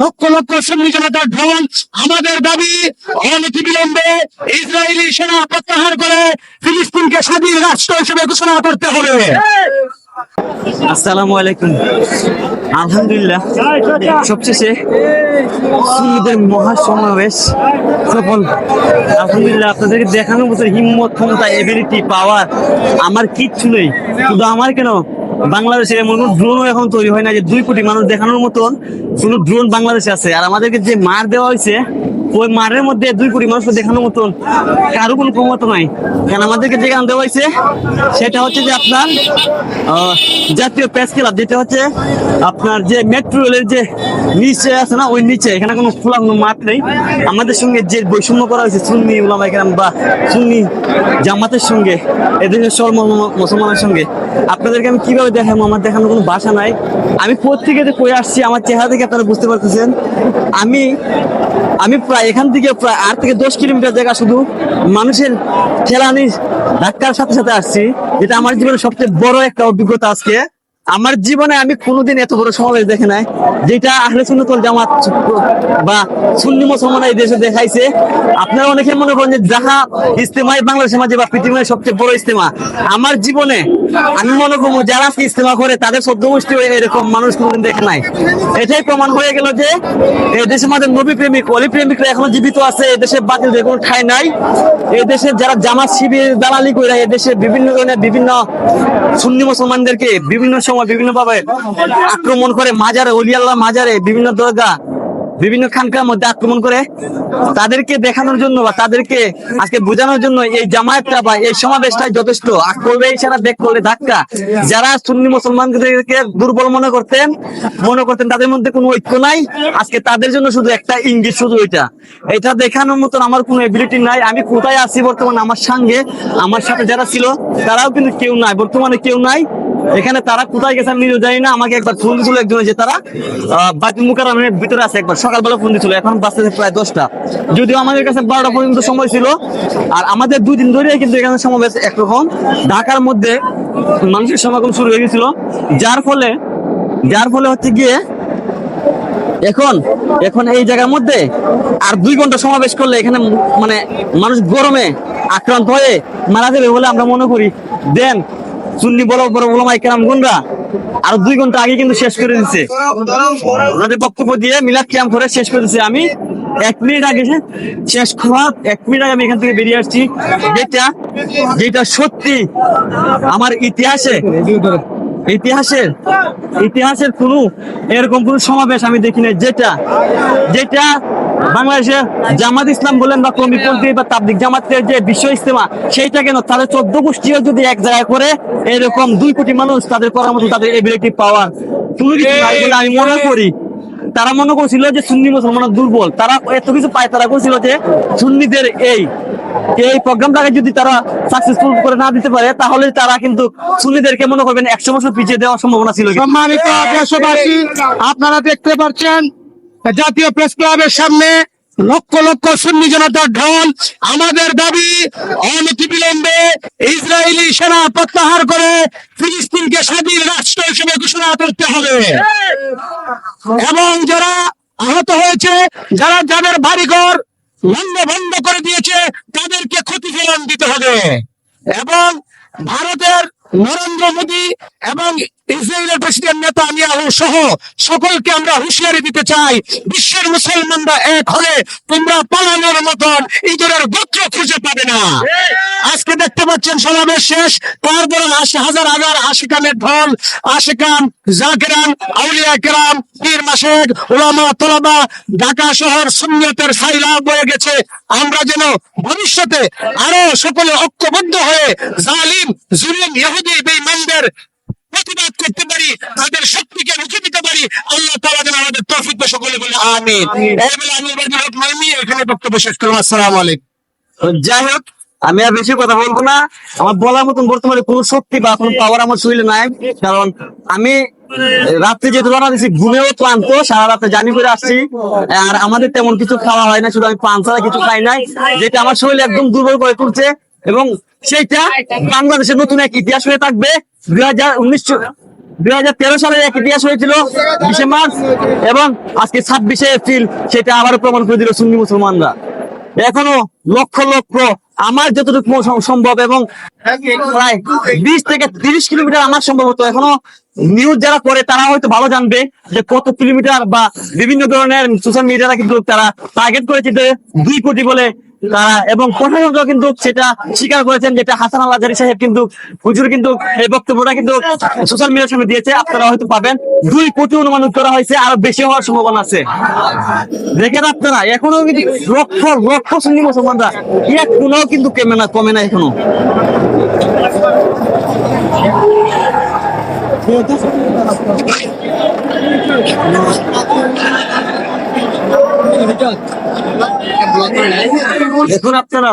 লক্ষ লক্ষ জনতার ঢল আমাদের দাবি। অনতিবিলম্বে ইসরায়েলি সেনা প্রত্যাহার করে ফিলিস্তিনকে স্বাধীন রাষ্ট্র হিসেবে ঘোষণা করতে হবে। আসসালামু আলাইকুম। আলহামদুলিল্লাহ। আপনাদেরকে ক্ষমতা পাওয়ার আমার কিচ্ছু নেই। শুধু আমার কেন? বাংলাদেশে এমন কোনো ড্রোনও এখন তৈরি হয় না যে দুই কোটি মানুষ দেখানোর মতন কোনো ড্রোন বাংলাদেশে আছে। আর আমাদেরকে যে মার দেওয়া হয়েছে ওই মারের মধ্যে দুই কোটি মানুষকে দেখানোর মতন কারও কোনো ক্ষমতা নাই। কারণ আমাদেরকে যে গান দেওয়া হয়েছে, সেটা হচ্ছে যে আপনার জাতীয় প্রেস ক্লাব যেটা হচ্ছে আপনার যে মেট্রো রেলের যে নিচে আছে না, ওই নিচে, এখানে কোনো খোলা কোনো মাঠ নেই। আমাদের সঙ্গে যে বৈষম্য করা হয়েছে, সুন্নি উলামা কেরাম বা সুন্নি জামাতের সঙ্গে, এদেশের ম- মুসলমানের সঙ্গে, আপনাদেরকে আমি কীভাবে দেখাবো? আমার দেখানোর কোনো ভাষা নাই। আমি প্রত্যেকে যে কই আসছি, আমার চেহারা থেকে আপনারা বুঝতে পারতেছেন। আমি আমি প্রায় এখান থেকে প্রায় আট থেকে দশ কিলোমিটার জায়গা শুধু মানুষের ঠেলানি ধাক্কার সাথে সাথে আসছি। এটা আমার জীবনে সবচেয়ে বড় একটা অভিজ্ঞতা আজকে। আমার জীবনে আমি কোনোদিন এত বড় সমাবেশ দেখে নাই, যেটা আহলে সুন্নতল জামাত বা সুন্নি মুসলমান এই দেশে দেখাইছে। আপনারা অনেকে মনে করেন যে যাহা ইস্তেমাই বাংলাদেশের মাঝে বা পৃথিবীর সবচেয়ে বড় ইস্তেমা আমার জীবনে আমি মনে করব যারা ইস্তেমা করে, তাদের সদ্য গোষ্ঠী এরকম মানুষ কোনোদিন দেখে নাই। এটাই প্রমাণ হয়ে গেল যে এই দেশের মাঝে নবী প্রেমিক, অলি প্রেমিকরা এখনও জীবিত আছে, এই দেশে বাতিল কোনো ঠাই নাই। এই দেশে যারা জামাত শিবির দালালি করে এই দেশে বিভিন্ন ধরনের বিভিন্ন সুন্নি মুসলমানদেরকে বিভিন্ন সময় বিভিন্ন ভাবে আক্রমণ করে মাজারে অলিয়াল্লাহ মাজারে, বিভিন্ন দরগা, বিভিন্ন খানকার মধ্যে আক্রমণ করে তাদেরকে দেখানোর জন্য বা তাদেরকে আজকে বোঝানোর জন্য এই জামায়াতটা বা এই সমাবেশটাই যথেষ্ট। আর করবে ইশারা দেখ, করলে ধাক্কা। যারা সুন্নি মুসলমানদেরকে দুর্বল মনে করতেন মনে করতেন তাদের মধ্যে কোনো ঐক্য নাই, আজকে তাদের জন্য শুধু একটা ইঙ্গিত, শুধু এটা। এটা দেখানোর মতন আমার কোনো এবিলিটি নাই। আমি কোথায় আছি বর্তমানে আমার সঙ্গে? আমার সাথে যারা ছিল, তারাও কিন্তু কেউ নাই, বর্তমানে কেউ নাই। এখানে তারা কোথায় গেছে আমি জানি না। আমাকে একবার ফোন দিছিল একজন যে তারা বাকি মুকারামের ভিতরে আছে একবার। সকালবেলা ফোন দিছিল, এখন বাঁচতেছে প্রায় দশটা। যদিও আমাদের কাছে বারোটা পর্যন্ত সময় ছিল, আর আমাদের দুই দিন ধরে কিন্তু এখানে সমাবেশ একরকম। ঢাকার মধ্যে মানুষের সমাগম শুরু হয়ে গেছিল। যার ফলে যার ফলে হচ্ছে গিয়ে, এখন এখন এই জায়গার মধ্যে আর দুই ঘণ্টা সমাবেশ করলে এখানে মানে মানুষ গরমে আক্রান্ত হয়ে মারা যাবে বলে আমরা মনে করি। দেন সুন্নি বড় বড় ওলামাই কেরাম গুনরা, আর দুই ঘণ্টা আগে কিন্তু শেষ করে দিচ্ছে ওনাদের বক্তব্য দিয়ে মিলাদ ক্যাম্প করে শেষ করে দিচ্ছে আমি এক মিনিট আগে শেষ খাওয়া এক মিনিট আগে আমি এখান থেকে বেরিয়ে আসছি। যেটা যেটা সত্যি আমার ইতিহাসে, ইতিহাসের ইতিহাসের কোনো এরকম কোন সমাবেশ আমি দেখি নাই। যেটা যেটা বাংলাদেশে জামাত ইসলাম বলেন বা বা তাবলিক জামাতের যে বিশ্ব ইস্তেমা সেইটা কেন? তাদের চোদ্দ গোষ্ঠীও যদি এক জায়গায় করে, এরকম দুই কোটি মানুষ তাদের করার মতো তাদের এবিলিটি পাওয়ার বলে আমি মনে করি, তারা মনে করছিল যে সুন্নি মুসলমান দুর্বল। তারা এত কিছু পায়, তারা করছিল যে সুন্নিদের এই এই প্রোগ্রামটাকে যদি তারা সাকসেসফুল করে না দিতে পারে, তাহলে তারা কিন্তু সুন্নিদেরকে মনে করবেন একশো বছর পিছিয়ে দেওয়ার সম্ভাবনা ছিল। সম্মানিত দেশবাসী, আপনারা দেখতে পাচ্ছেন জাতীয় প্রেস ক্লাবের সামনে লক্ষ লক্ষ সুন্নি জনতার ঢল। আমাদের দাবি অনতিবিলম্বে ইসরায়েলি সেনা প্রত্যাহার করে ফিলিস্তিনকে স্বাধীন রাষ্ট্র হিসেবে ঘোষণা করতে হবে। এবং যারা আহত হয়েছে, যারা যাদের বাড়িঘর লন্ড বন্ধ করে দিয়েছে, তাদেরকে ক্ষতিপূরণ দিতে হবে। এবং ভারতের নরেন্দ্র মোদী এবং ইসরায়েলের প্রেসিডেন্ট নেতানিয়াহু সহ সকলকে আমরা হুঁশিয়ারি দিতে চাই, বিশ্বের মুসলমানরা এক হলে তোমরা পালানোর মতন ইঁদুরের গোত্র খুঁজে পাবে না। আজকে দেখতে পাচ্ছেন সমাবেশ শেষ। তারপরে আশি হাজার হাজার আশিকানের ঢল আশিকান জাকেরান আউলিয়া কেরাম পীর মাসেক ওলামা তোলাবা ঢাকা শহর সুন্নতের সাইলা বয়ে গেছে। আমরা যেন ভবিষ্যতে আরও সকলে ঐক্যবদ্ধ হয়ে জালিম জুলুম ইহুদি বেঈমানদের প্রতিবাদ করতে পারি তাদের শক্তিকে রুখে দিতে পারি আল্লাহ তাআলা যেন আমাদের তৌফিক দেয় সকলে বলে আমিন। এই বলে আমি এখানে বক্তব্য শেষ করলাম। আসসালামু আলাইকুম। যাই হোক আমি আর বেশি কথা বলব না। আমার বলার মতন বর্তমানে কোনো শক্তি বা কোনো পাওয়ার আমার শরীরে নাই। কারণ আমি রাত্রে যেহেতু রওনা দিচ্ছি ঘুমেও ক্লান্ত, সারা রাতে জানি করে আসছি। আর আমাদের তেমন কিছু খাওয়া হয় না, শুধু আমি পান ছাড়া কিছু খাই নাই, যেটা আমার শরীর একদম দুর্বল করে তুলছে। এবং সেইটা বাংলাদেশের নতুন এক ইতিহাস হয়ে থাকবে। দুই হাজার উনিশশো দুই হাজার তেরো সালে এক ইতিহাস হয়েছিল, বিশে মার্চ, এবং আজকে ছাব্বিশে এপ্রিল, সেটা আবারও প্রমাণ করে দিল সুন্নি মুসলমানরা। এখনও লক্ষ লক্ষ আমার যতটুকু সম- সম্ভব এবং প্রায় বিশ থেকে তিরিশ কিলোমিটার আমার সম্ভব হতো এখনও নিউজ যারা করে তারা হয়তো ভালো জানবে যে কত কিলোমিটার বা বিভিন্ন ধরনের সোশ্যাল মিডিয়ারা কিন্তু তারা টার্গেট করেছে যে দুই কোটি বলে তারা এবং প্রশাসনরাও কিন্তু সেটা স্বীকার করেছেন যেটা হাসান আল সাহেব কিন্তু, হুজুর কিন্তু এই বক্তব্যটা কিন্তু সোশ্যাল মিডিয়ার সামনে দিয়েছে, আপনারা হয়তো পাবেন। দুই কোটি অনুমান করা হয়েছে, আরও বেশি হওয়ার সম্ভাবনা আছে। দেখেন আপনারা, এখনও কিন্তু লক্ষ লক্ষ সুন্নি মুসলমানরা। এক কোনো কিন্তু কমে না কমে না এখনও। দেখুন আপনারা।